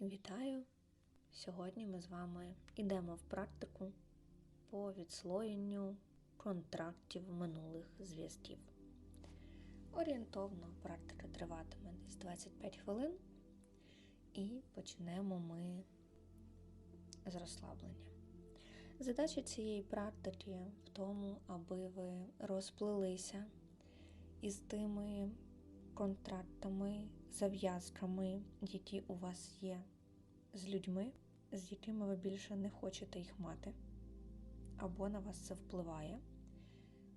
Вітаю! Сьогодні ми з вами йдемо в практику по відслоєнню контрактів минулих зв'язків. Орієнтовно практика триватиме десь 25 хвилин, і почнемо ми з розслаблення. Задача цієї практики в тому, аби ви розплилися із тими контрактами, зав'язками, які у вас є з людьми, з якими ви більше не хочете їх мати. Або на вас це впливає,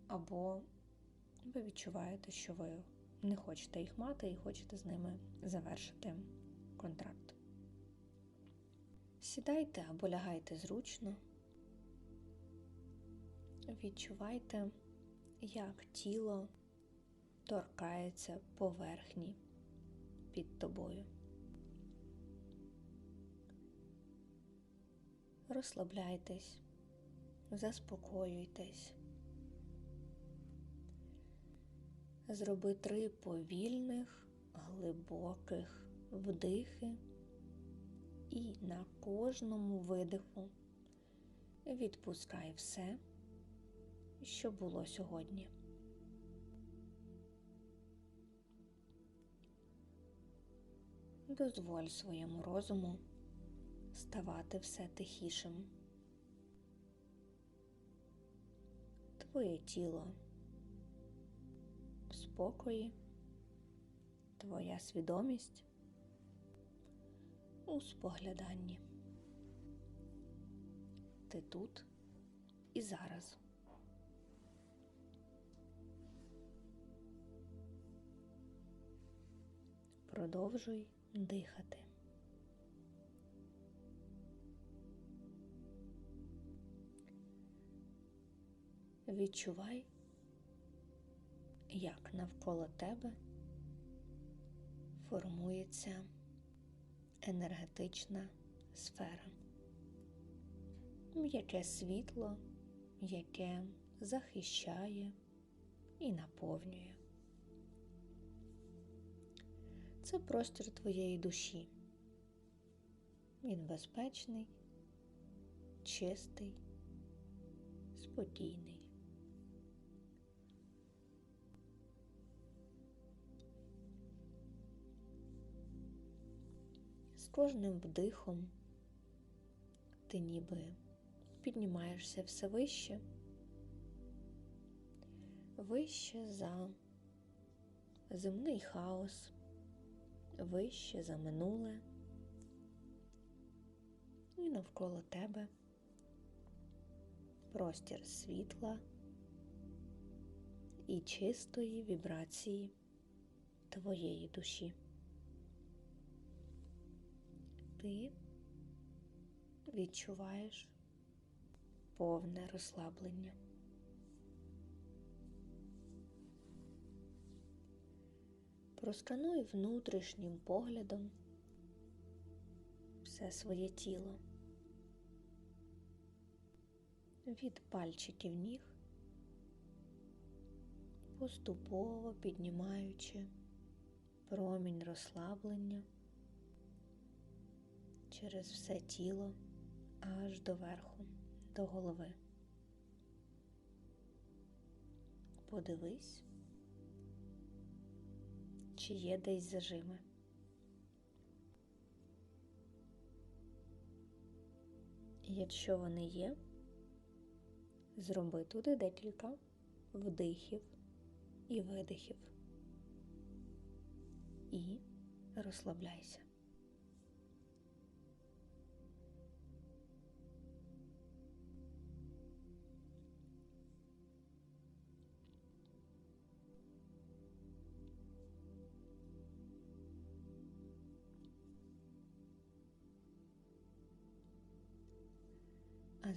або ви відчуваєте, що ви не хочете їх мати і хочете з ними завершити контракт. Сідайте або лягайте зручно, відчувайте, як тіло торкається поверхні під тобою. Розслабляйтесь, заспокоюйтесь. Зроби три повільних, глибоких вдихи і на кожному видиху відпускай все, що було сьогодні. Дозволь своєму розуму ставати все тихішим. Твоє тіло в спокої, твоя свідомість у спогляданні. Ти тут і зараз. Продовжуй дихати. Відчувай, як навколо тебе формується енергетична сфера, м'яке світло, яке захищає і наповнює. Це простір твоєї душі. Він безпечний, чистий, спокійний. З кожним вдихом ти ніби піднімаєшся все вище, вище за земний хаос вище за минуле і навколо тебе простір світла і чистої вібрації твоєї душі. Ти відчуваєш повне розслаблення. Проскануй внутрішнім поглядом все своє тіло від пальчиків ніг, поступово піднімаючи промінь розслаблення через все тіло аж до верху, до голови. Подивись чи є десь зажими. Якщо вони є, зроби туди декілька вдихів і видихів і розслабляйся.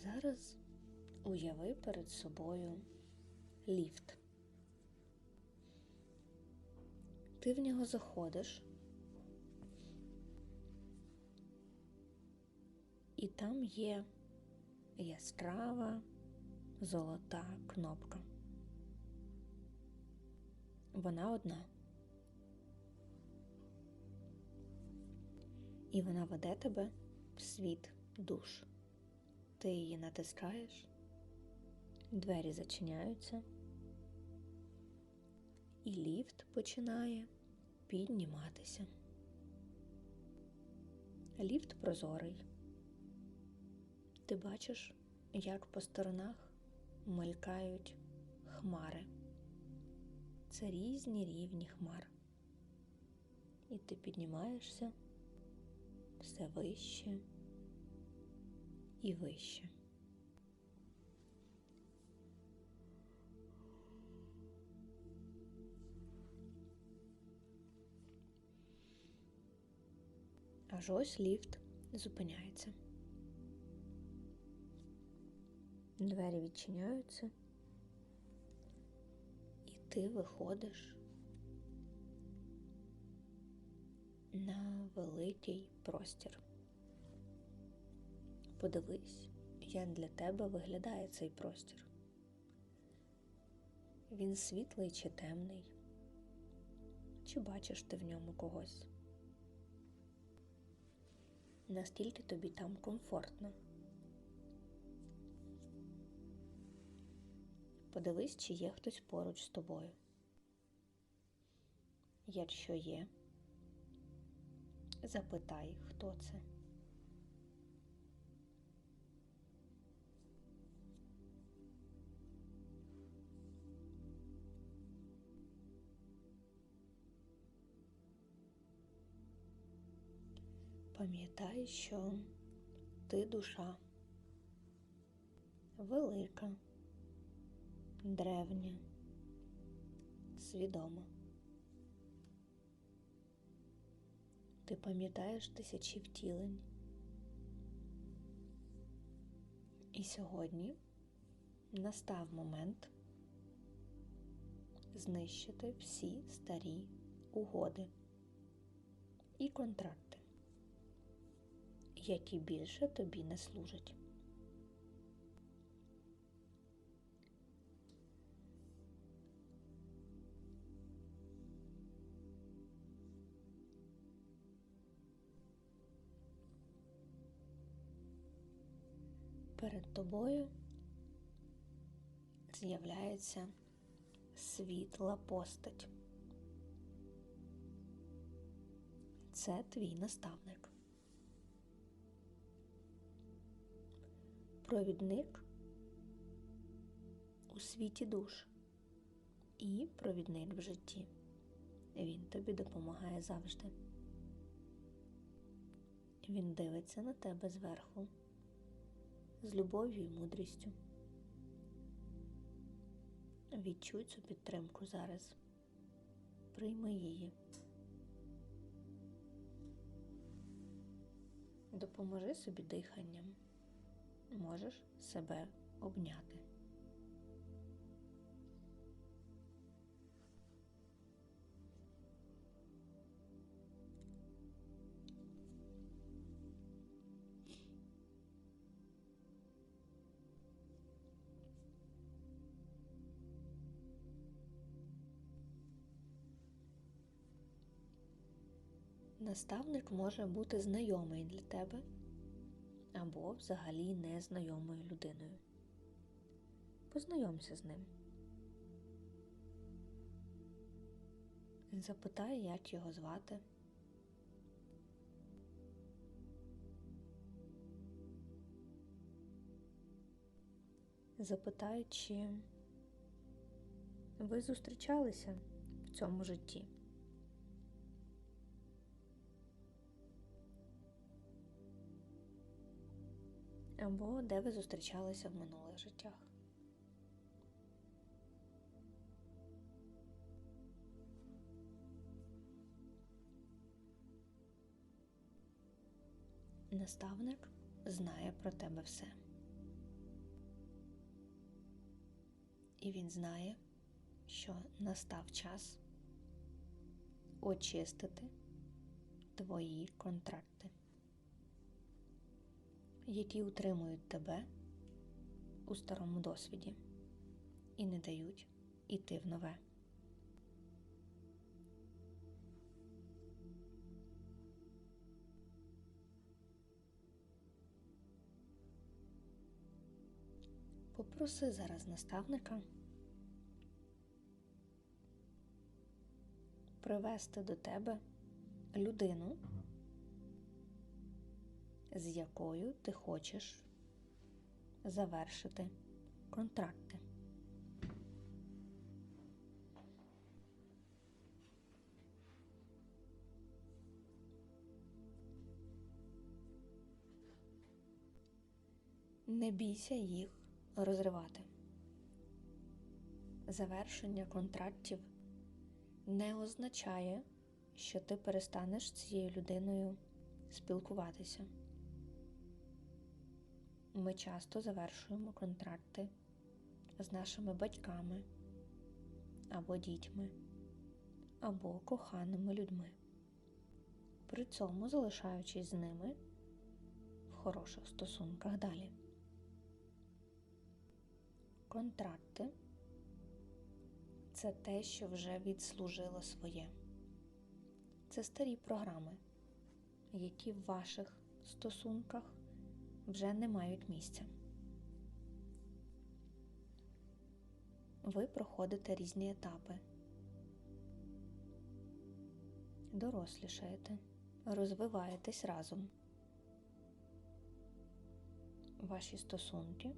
Зараз уяви перед собою ліфт. Ти в нього заходиш, і там є яскрава золота кнопка. Вона одна. І вона веде тебе в світ душ. Ти її натискаєш, двері зачиняються, і ліфт починає підніматися. Ліфт прозорий. Ти бачиш, як по сторонах мелькають хмари. Це різні рівні хмар. І ти піднімаєшся все вище і вище. Аж ось ліфт зупиняється. Двері відчиняються, і ти виходиш на великий простір. Подивись, як для тебе виглядає цей простір. Він світлий чи темний? Чи бачиш ти в ньому когось? Наскільки тобі там комфортно? Подивись, чи є хтось поруч з тобою. Якщо є, запитай, хто це. Пам'ятай, що ти душа велика, древня, свідома. Ти пам'ятаєш тисячі втілень. І сьогодні настав момент знищити всі старі угоди і контракти, які більше тобі не служать. Перед тобою з'являється світла постать. Це твій наставник. Провідник у світі душ і провідник в житті. Він тобі допомагає завжди. Він дивиться на тебе зверху з любов'ю і мудрістю. Відчуй цю підтримку зараз. Прийми її. Допоможи собі диханням. Можеш себе обняти. Наставник може бути знайомий для тебе або взагалі незнайомою людиною. Познайомся з ним. Запитай, як його звати. Запитай, чи ви зустрічалися в цьому житті. Або де ви зустрічалися в минулих життях. Наставник знає про тебе все. І він знає, що настав час очистити твої контракти які утримують тебе у старому досвіді і не дають іти в нове. Попроси зараз наставника привести до тебе людину з якою ти хочеш завершити контракти. Не бійся їх розривати. Завершення контрактів не означає, що ти перестанеш з цією людиною спілкуватися. Ми часто завершуємо контракти з нашими батьками або дітьми, або коханими людьми, при цьому залишаючись з ними в хороших стосунках далі. Контракти це те, що вже відслужило своє. Це старі програми, які в ваших стосунках вже не мають місця. Ви проходите різні етапи, дорослішаєте, розвиваєтесь разом. Ваші стосунки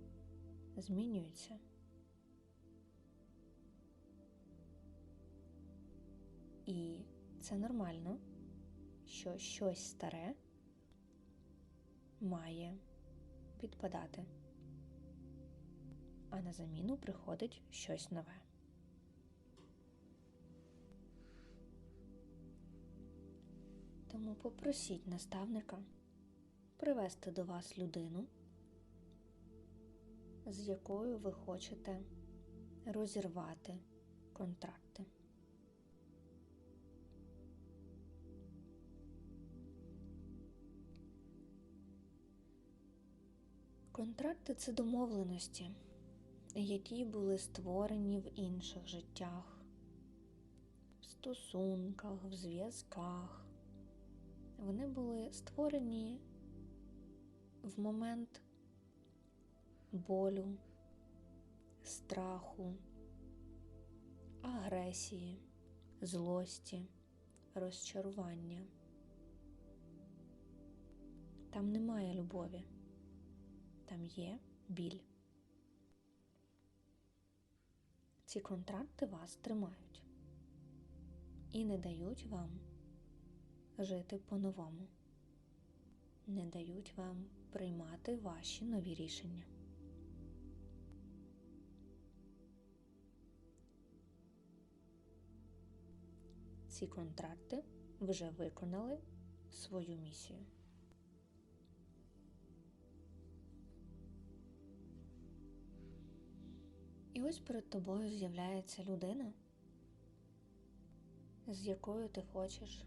змінюються. І це нормально, що щось старе має підпадати, а на заміну приходить щось нове. Тому попросіть наставника привести до вас людину, з якою ви хочете розірвати контракти. Контракти це домовленості, які були створені в інших життях, в стосунках, в зв'язках. Вони були створені в момент болю, страху, агресії, злості, розчарування. Там немає любові там є біль. Ці контракти вас тримають і не дають вам жити по-новому, не дають вам приймати ваші нові рішення. Ці контракти вже виконали свою місію. І ось перед тобою з'являється людина, з якою ти хочеш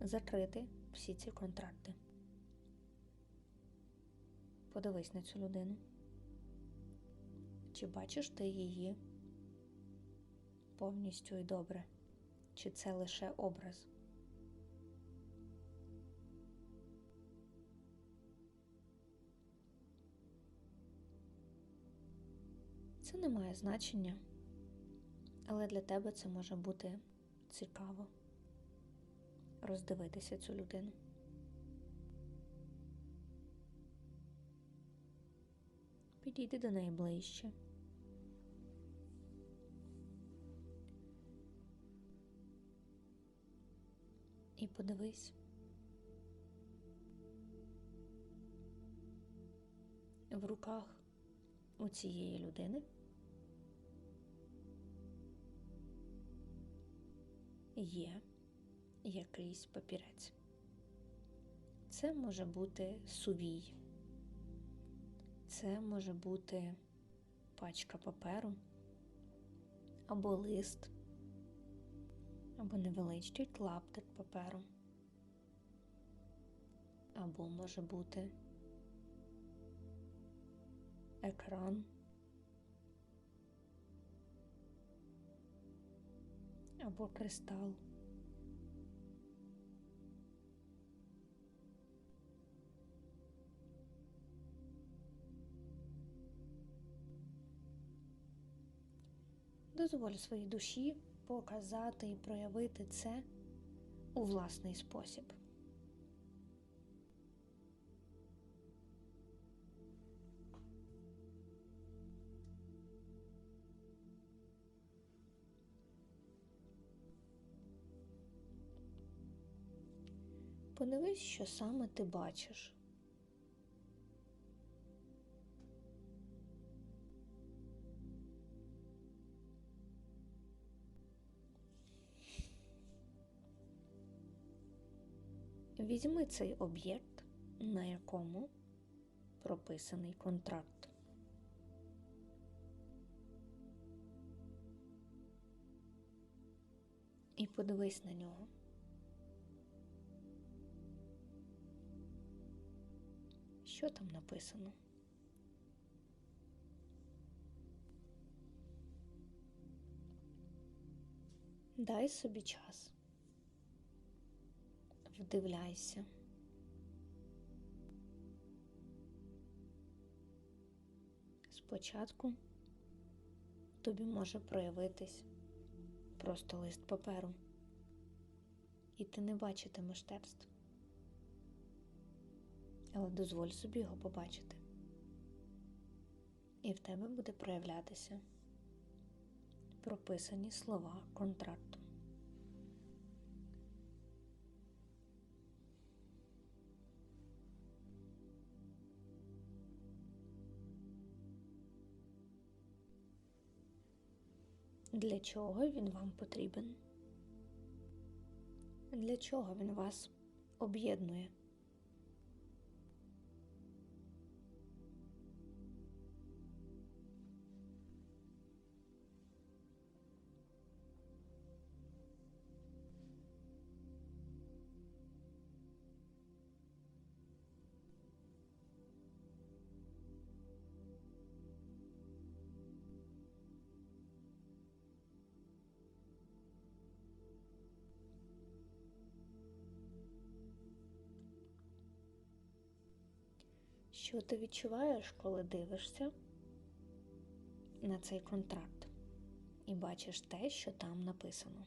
закрити всі ці контракти. Подивись на цю людину. Чи бачиш ти її повністю і добре? Чи це лише образ? Це не має значення, але для тебе це може бути цікаво роздивитися цю людину. Підійди до неї ближче. І подивись. В руках у цієї людини є якийсь папірець. Це може бути сувій, це може бути пачка паперу, або лист, або невеличкий клаптик паперу, або може бути екран. або кристал. Дозволь своїй душі показати і проявити це у власний спосіб. Подивись, що саме ти бачиш. Візьми цей об'єкт, на якому прописаний контракт. І подивись на нього. Що там написано? Дай собі час. Вдивляйся. Спочатку тобі може проявитись просто лист паперу, і ти не бачитимеш текст. Але дозволь собі його побачити. І в тебе буде проявлятися прописані слова контракту. Для чого він вам потрібен? Для чого він вас об'єднує? Що ти відчуваєш, коли дивишся на цей контракт і бачиш те, що там написано?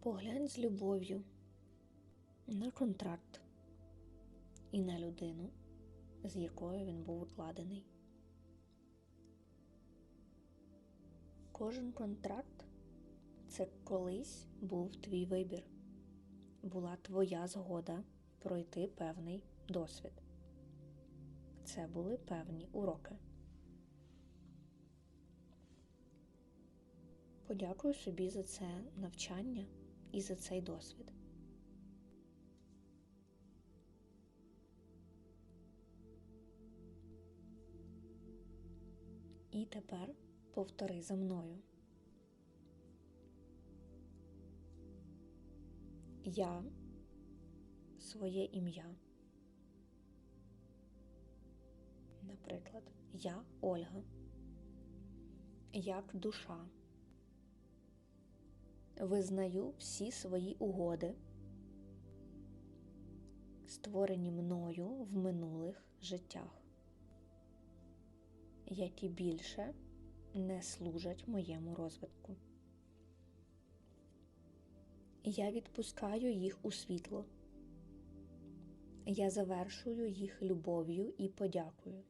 Поглянь з любов'ю на контракт і на людину, з якою він був укладений. Кожен контракт це колись був твій вибір, була твоя згода пройти певний досвід. Це були певні уроки. Подякую собі за це навчання і за цей досвід. І тепер повтори за мною. Я своє ім'я. Наприклад, я Ольга, як душа. Визнаю всі свої угоди, створені мною в минулих життях, які більше не служать моєму розвитку. Я відпускаю їх у світло. Я завершую їх любов'ю і подякою.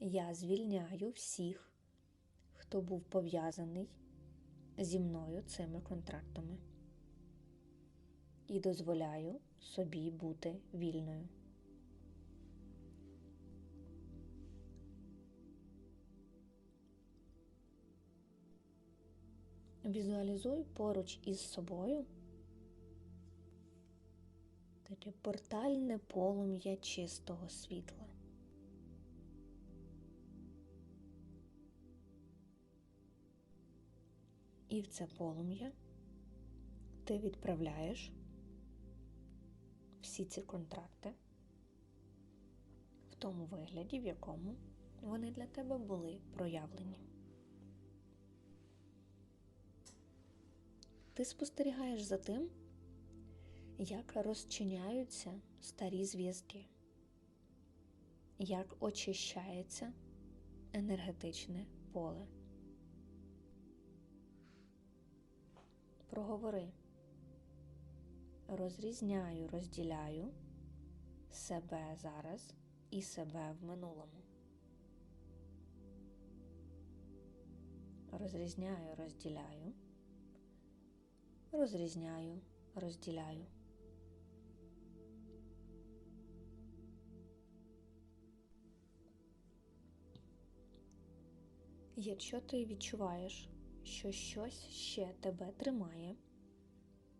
Я звільняю всіх, хто був пов'язаний зі мною цими контрактами і дозволяю собі бути вільною. Візуалізуй поруч із собою таке портальне полум'я чистого світла. І в це полум'я ти відправляєш всі ці контракти в тому вигляді, в якому вони для тебе були проявлені. Ти спостерігаєш за тим, як розчиняються старі зв'язки, як очищається енергетичне поле. Проговори. Розрізняю, розділяю себе зараз і себе в минулому. Розрізняю, розділяю, розрізняю, розділяю. Якщо ти відчуваєш, що щось ще тебе тримає,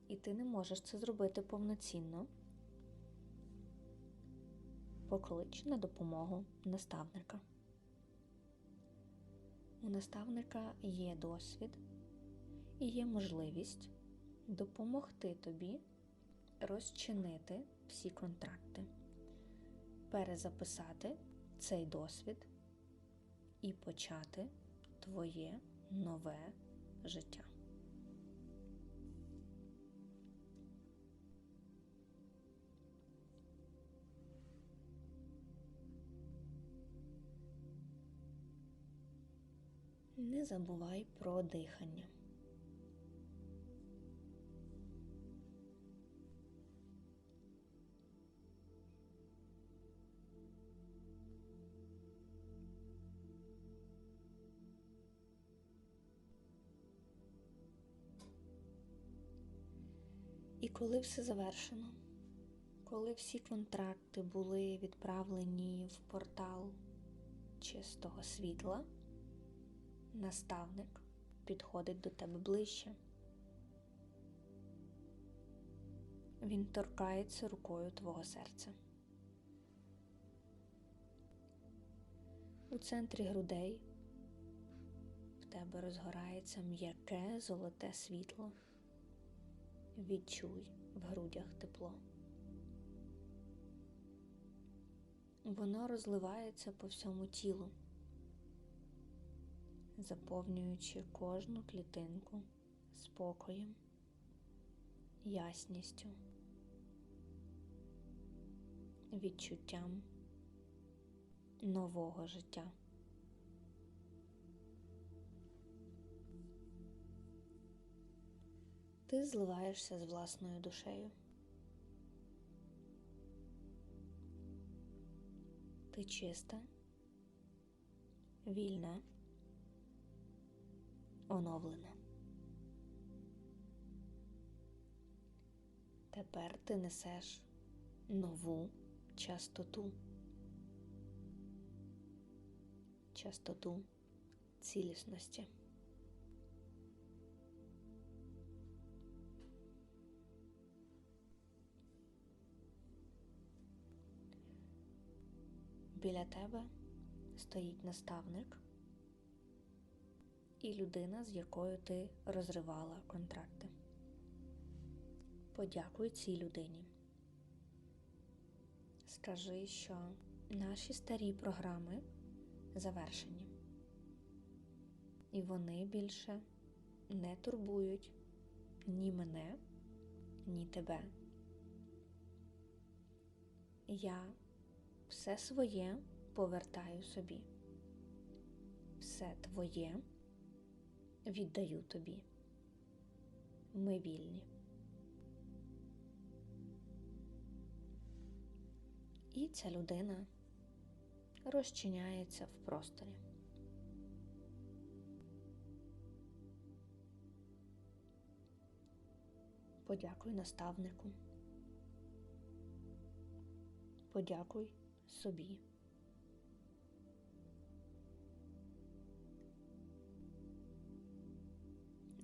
і ти не можеш це зробити повноцінно, поклич на допомогу наставника. У наставника є досвід і є можливість допомогти тобі розчинити всі контракти, перезаписати цей досвід і почати твоє нове життя. Не забувай про дихання. Коли все завершено, коли всі контракти були відправлені в портал чистого світла, наставник підходить до тебе ближче. Він торкається рукою твого серця. У центрі грудей в тебе розгорається м'яке золоте світло. Відчуй в грудях тепло. Воно розливається по всьому тілу, заповнюючи кожну клітинку спокоєм, ясністю, відчуттям нового життя. Ти зливаєшся з власною душею. Ти чиста, вільна, оновлена. Тепер ти несеш нову частоту, частоту цілісності. Біля тебе стоїть наставник і людина, з якою ти розривала контракти. Подякуй цій людині. Скажи, що наші старі програми завершені, і вони більше не турбують ні мене, ні тебе. Я все своє повертаю собі, все твоє віддаю тобі. Ми вільні. І ця людина розчиняється в просторі. Подякуй наставнику. Подякуй собі.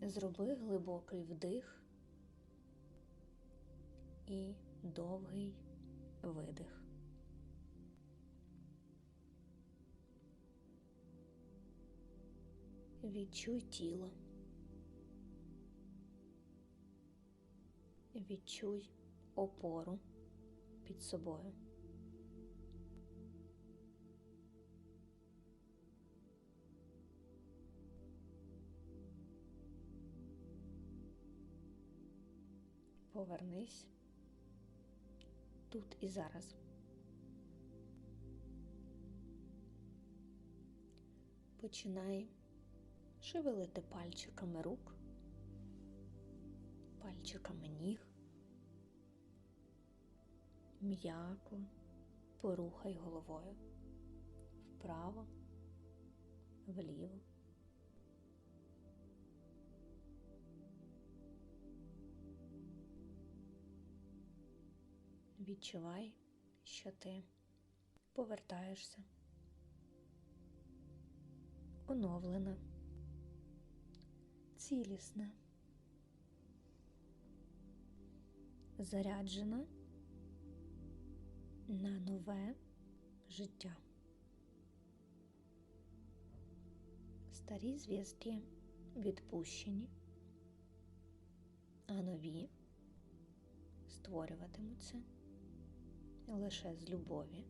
Зроби глибокий вдих і довгий видих. Відчуй тіло. Відчуй опору під собою. Повернись тут і зараз. Починай шевелити пальчиками рук, пальчиками ніг. М'яко порухай головою вправо, вліво. Відчувай, що ти повертаєшся. Оновлена, цілісна, заряджена на нове життя. Старі зв'язки відпущені, а нові створюватимуться лише з любові,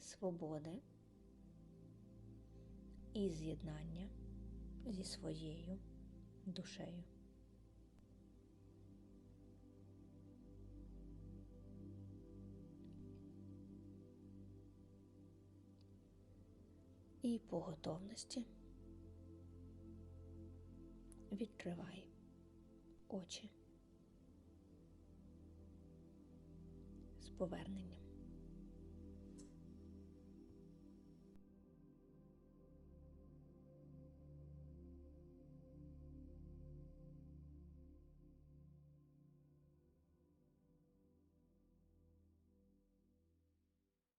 свободи і з'єднання зі своєю душею. І по готовності відкривай очі поверненням.